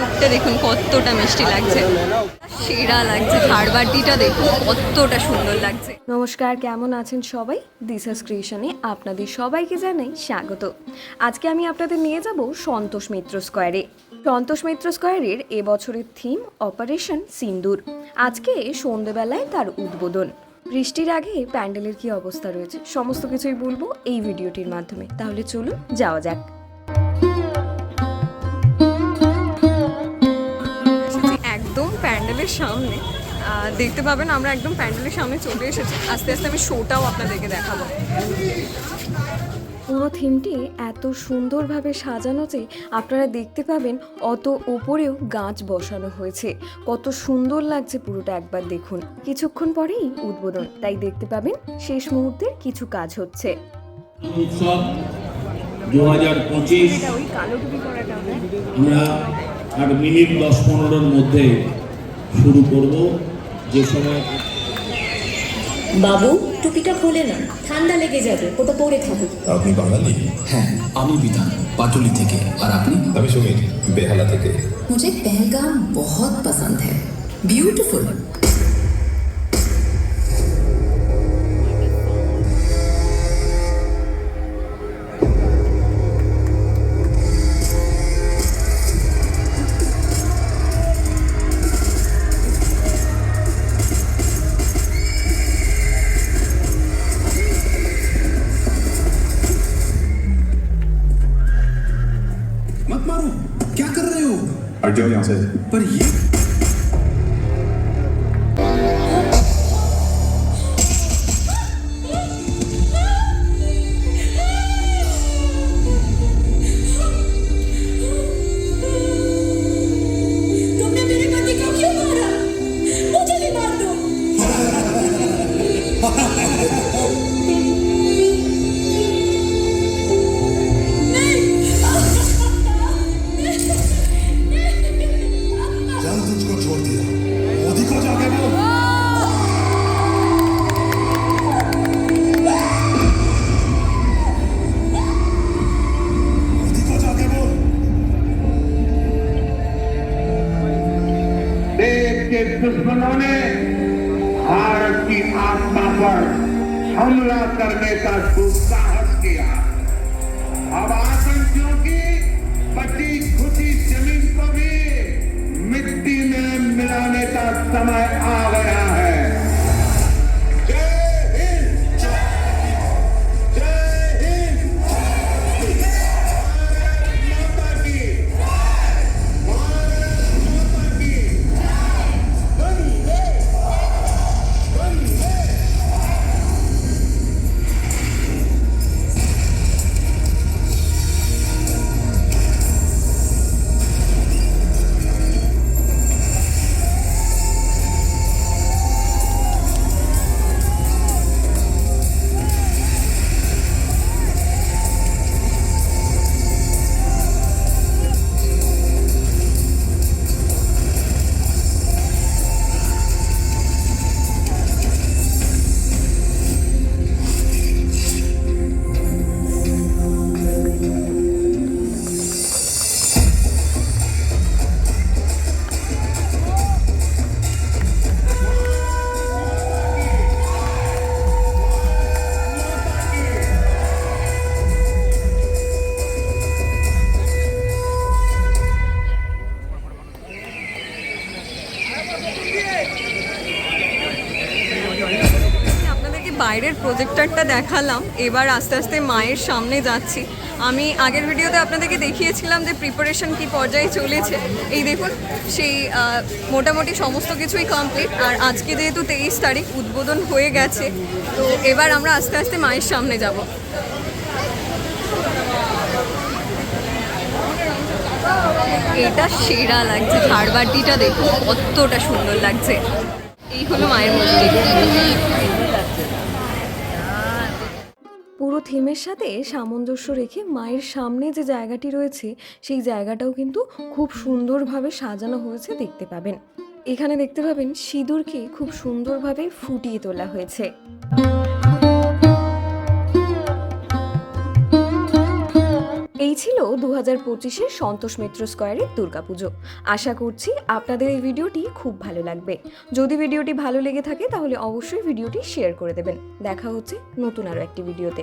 মুখটা দেখুন কতটা মিষ্টি লাগছে। সেরা লাগছে ঝাড়বাটিটা দেখুন কতটা সুন্দর লাগছে। নমস্কার কেমন আছেন সবাই? দিসাস ক্রিয়েশনে আপনাদের সবাইকে জানাই স্বাগত। আজকে আমি আপনাদের নিয়ে যাব সন্তোষ মিত্র স্কোয়ারে। সন্তোষ মিত্র স্কোয়ারের এবছরের থিম অপারেশন সিন্দুর আজকে সন্ধেবেলায় তার উদ্বোধন। বৃষ্টির আগে প্যান্ডেলের কি অবস্থা রয়েছে? সমস্ত কিছুই বলব এই ভিডিওটির মাধ্যমে। তাহলে চলুন, যাওয়া যাক। একদম প্যান্ডেলের সামনে। দেখতে পাবেন আমরা একদম প্যান্ডেলের সামনে চলে এসেছি। আস্তে আস্তে আমি শোটাও আপনাদেরকে দেখাবো। পুরো থিমটি এত সুন্দরভাবে সাজানো যে আপনারা দেখতে পাবেন অত ওপরেও গাছ বসানো হয়েছে। কত সুন্দর লাগছে পুরোটা একবার দেখুন। কিছুক্ষণ পরেই উদ্বোধন তাই দেখতে পাবেন শেষ মুহূর্তের কিছু কাজ হচ্ছে। দু হাজার পঁচিশ। আমরা আর মিনিট দশ পনেরোর মধ্যে শুরু করব। যে সময় বাবু টুপিটা খোলে না ঠান্ডা লেগে যাবে ওটা পরে থাকুক আপনি বাঙালি হ্যাঁ আমি বিধান পাটুলি থেকে আর আপনি আমি সমীর বেহালা থেকে मुझे पहलगाम बहुत पसंद है beautiful Our Joey says, but you. दुश्मनों ने भारत की आत्मा पर हमला करने का दुस्साहस किया। अब आतंकियों की बची खुशी ज़मीन को भी मिट्टी में मिलाने का समय आ गया। আপনাদেরকে বাইরের প্রজেক্টরটা দেখালাম। এবার আস্তে আস্তে মায়ের সামনে যাচ্ছি। আমি আগের ভিডিওতে আপনাদেরকে দেখিয়েছিলাম যে প্রিপারেশন কি পর্যায়ে চলেছে। এই দেখুন, সেই মোটামুটি সমস্ত কিছুই কমপ্লিট আর আজকে যেহেতু তেইশ তারিখ, উদ্বোধন হয়ে গেছে, তো এবার আমরা আস্তে আস্তে মায়ের সামনে যাব। এটা সেরা লাগছে, ঝাড়বাটিটা দেখুন, কতটা সুন্দর লাগছে। এই হলো মায়ের মূর্তি পুরো থিমের সাথে সামঞ্জস্য রেখে মায়ের সামনে যে জায়গাটি রয়েছে, সেই জায়গাটাও কিন্তু খুব সুন্দরভাবে সাজানো হয়েছে, দেখতে পাবেন। এখানে দেখতে পাবেন সিঁদুরকে খুব সুন্দরভাবে ফুটিয়ে তোলা হয়েছে। এই ছিল দু হাজার পঁচিশের সন্তোষ মিত্র স্কোয়ারের দুর্গাপুজো। আশা করছি আপনাদের এই ভিডিওটি খুব ভালো লাগবে। যদি ভিডিওটি ভালো লেগে থাকে তাহলে অবশ্যই ভিডিওটি শেয়ার করে দেবেন। দেখা হচ্ছে নতুন আরও একটি ভিডিওতে।